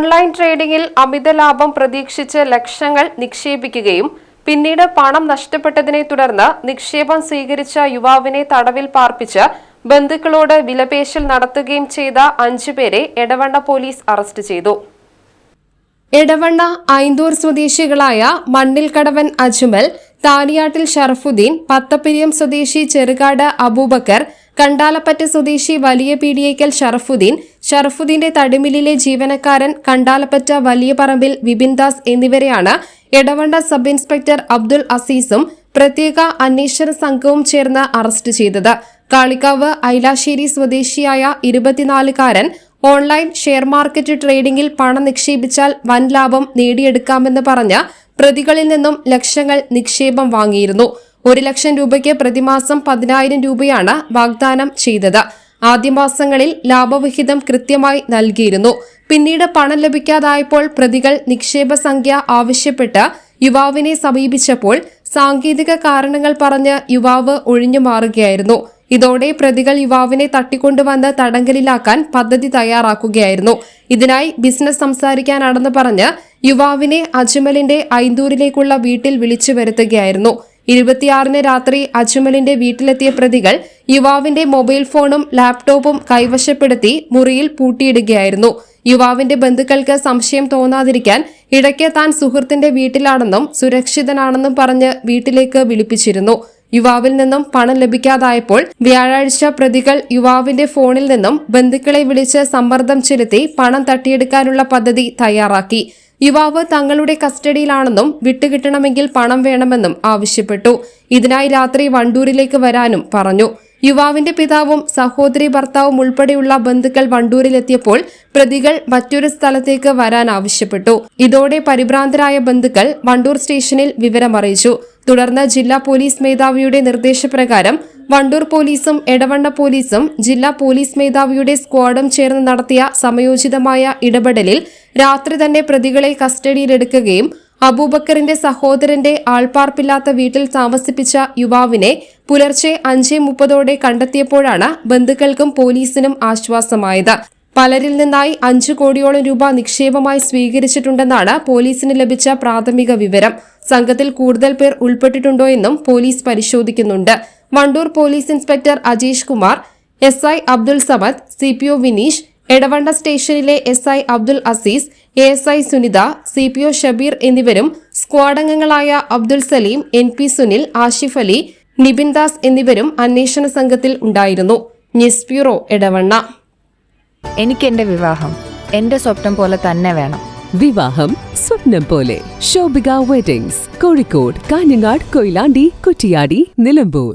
Online ട്രേഡിംഗിൽ അമിത ലാഭം പ്രതീക്ഷിച്ച് ലക്ഷങ്ങൾ നിക്ഷേപിക്കുകയും പിന്നീട് പണം നഷ്ടപ്പെട്ടതിനെ തുടർന്ന് നിക്ഷേപം സ്വീകരിച്ച യുവാവിനെ തടവിൽ പാർപ്പിച്ച് ബന്ധുക്കളോട് വിലപേശൽ നടത്തുകയും ചെയ്ത അഞ്ചുപേരെ എടവണ്ണ പോലീസ് അറസ്റ്റ് ചെയ്തു. എടവണ്ണ ഐന്തൂർ സ്വദേശികളായ മണ്ണിൽ കടവൻ അജ്മൽ താലിയാട്ടിൽ ഷറഫുദ്ദീൻ പത്തപ്പിരിയം സ്വദേശി ചെറുകാട് അബൂബക്കർ കണ്ടാലപ്പറ്റ സ്വദേശി വലിയ പീടിയേക്കൽ ഷറഫുദ്ദീൻ ഷറഫുദ്ദീന്റെ തടിമില്ലിലെ ജീവനക്കാരൻ കണ്ടാലപ്പറ്റ വലിയ പറമ്പിൽ വിപിൻദാസ് എന്നിവരെയാണ് എടവണ്ട സബ് ഇൻസ്പെക്ടർ അബ്ദുൾ അസീസും പ്രത്യേക അന്വേഷണ സംഘവും ചേർന്ന് അറസ്റ്റ് ചെയ്തത്. കാളിക്കാവ് ഐലാശ്ശേരി സ്വദേശിയായ ഇരുപത്തിനാലുകാരൻ ഓൺലൈൻ ഷെയർ മാർക്കറ്റ് ട്രേഡിംഗിൽ പണം നിക്ഷേപിച്ചാൽ വൻ ലാഭം നേടിയെടുക്കാമെന്ന് പറഞ്ഞ് പ്രതികളിൽ നിന്നും ലക്ഷങ്ങൾ നിക്ഷേപം വാങ്ങിയിരുന്നു. ഒരു ലക്ഷം രൂപയ്ക്ക് പ്രതിമാസം പതിനായിരം രൂപയാണ് വാഗ്ദാനം ചെയ്തത്. ആദ്യ മാസങ്ങളിൽ ലാഭവിഹിതം കൃത്യമായി നൽകിയിരുന്നു. പിന്നീട് പണം ലഭിക്കാതായപ്പോൾ പ്രതികൾ നിക്ഷേപ സംഖ്യ ആവശ്യപ്പെട്ട് യുവാവിനെ സമീപിച്ചപ്പോൾ സാങ്കേതിക കാരണങ്ങൾ പറഞ്ഞ് യുവാവ് ഒഴിഞ്ഞു മാറുകയായിരുന്നു. ഇതോടെ പ്രതികൾ യുവാവിനെ തട്ടിക്കൊണ്ടുവന്ന് തടങ്കലിലാക്കാൻ പദ്ധതി തയ്യാറാക്കുകയായിരുന്നു. ഇതിനായി ബിസിനസ് സംസാരിക്കാനാണെന്ന് പറഞ്ഞ് യുവാവിനെ അജ്മലിന്റെ ഐന്തൂരിലേക്കുള്ള വീട്ടിൽ വിളിച്ചു വരുത്തുകയായിരുന്നു. ഇരുപത്തിയാറിന് രാത്രി അജ്മലിന്റെ വീട്ടിലെത്തിയ പ്രതികൾ യുവാവിന്റെ മൊബൈൽ ഫോണും ലാപ്ടോപ്പും കൈവശപ്പെടുത്തി മുറിയിൽ പൂട്ടിയിടുകയായിരുന്നു. യുവാവിന്റെ ബന്ധുക്കൾക്ക് സംശയം തോന്നാതിരിക്കാൻ ഇടയ്ക്ക് താൻ സുഹൃത്തിന്റെ വീട്ടിലാണെന്നും സുരക്ഷിതനാണെന്നും പറഞ്ഞ് വീട്ടിലേക്ക് വിളിപ്പിച്ചിരുന്നു. യുവാവിൽ നിന്നും പണം ലഭിക്കാതായപ്പോൾ വ്യാഴാഴ്ച പ്രതികൾ യുവാവിന്റെ ഫോണിൽ നിന്നും ബന്ധുക്കളെ വിളിച്ച് സമ്മർദ്ദം ചെലുത്തി പണം തട്ടിയെടുക്കാനുള്ള പദ്ധതി തയ്യാറാക്കി. യുവാവ് തങ്ങളുടെ കസ്റ്റഡിയിലാണെന്നും വിട്ടുകിട്ടണമെങ്കിൽ പണം വേണമെന്നും ആവശ്യപ്പെട്ടു. ഇതിനായി രാത്രി വണ്ടൂരിലേക്ക് വരാനും പറഞ്ഞു. യുവാവിന്റെ പിതാവും സഹോദരി ഭർത്താവും ഉൾപ്പെടെയുള്ള ബന്ധുക്കൾ വണ്ടൂരിലെത്തിയപ്പോൾ പ്രതികൾ മറ്റൊരു സ്ഥലത്തേക്ക് വരാൻ ആവശ്യപ്പെട്ടു. ഇതോടെ പരിഭ്രാന്തരായ ബന്ധുക്കൾ വണ്ടൂർ സ്റ്റേഷനിൽ വിവരമറിയിച്ചു. തുടർന്ന് ജില്ലാ പോലീസ് മേധാവിയുടെ നിർദ്ദേശപ്രകാരം വണ്ടൂർ പോലീസും എടവണ്ണ പോലീസും ജില്ലാ പോലീസ് മേധാവിയുടെ സ്ക്വാഡും ചേർന്ന് നടത്തിയ സമയോചിതമായ ഇടപെടലിൽ രാത്രി തന്നെ പ്രതികളെ കസ്റ്റഡിയിലെടുക്കുകയും അബൂബക്കറിന്റെ സഹോദരന്റെ ആൾപ്പാർപ്പില്ലാത്ത വീട്ടിൽ താമസിപ്പിച്ച യുവാവിനെ പുലർച്ചെ അഞ്ചേ മുപ്പതോടെ കണ്ടെത്തിയപ്പോഴാണ് ബന്ധുക്കൾക്കും പോലീസിനും ആശ്വാസമായത്. പലരിൽ നിന്നായി അഞ്ചു കോടിയോളം രൂപ നിക്ഷേപമായി സ്വീകരിച്ചിട്ടുണ്ടെന്നാണ് പോലീസിന് ലഭിച്ച പ്രാഥമിക വിവരം. സംഘത്തിൽ കൂടുതൽ പേർ ഉൾപ്പെട്ടിട്ടുണ്ടോ എന്നും പോലീസ് പരിശോധിക്കുന്നുണ്ട്. Wandoor police inspector Ajeesh Kumar S I Abdul Samad C P O Vineesh Edavanna സ്റ്റേഷനിലെ S I Abdul Azeez A S I Sunitha C P O Shabeer എന്നിവരും സ്ക്വാഡ് അംഗങ്ങളായ അബ്ദുൽ സലീം എൻ പി സുനിൽ ആഷിഫ് അലി നിബിൻ ദാസ് എന്നിവരും അന്വേഷണ സംഘത്തിൽ ഉണ്ടായിരുന്നു. News bureau Edavanna. എനിക്ക് എന്റെ വിവാഹം എന്റെ സ്വപ്നം പോലെ തന്നെ വേണം. വിവാഹം സ്വപ്നം പോലെ. ശോഭിക വെഡിങ്സ് കോഴിക്കോട് കാഞ്ഞങ്ങാട് കൊയിലാണ്ടി കുറ്റിയാടി നിലമ്പൂർ.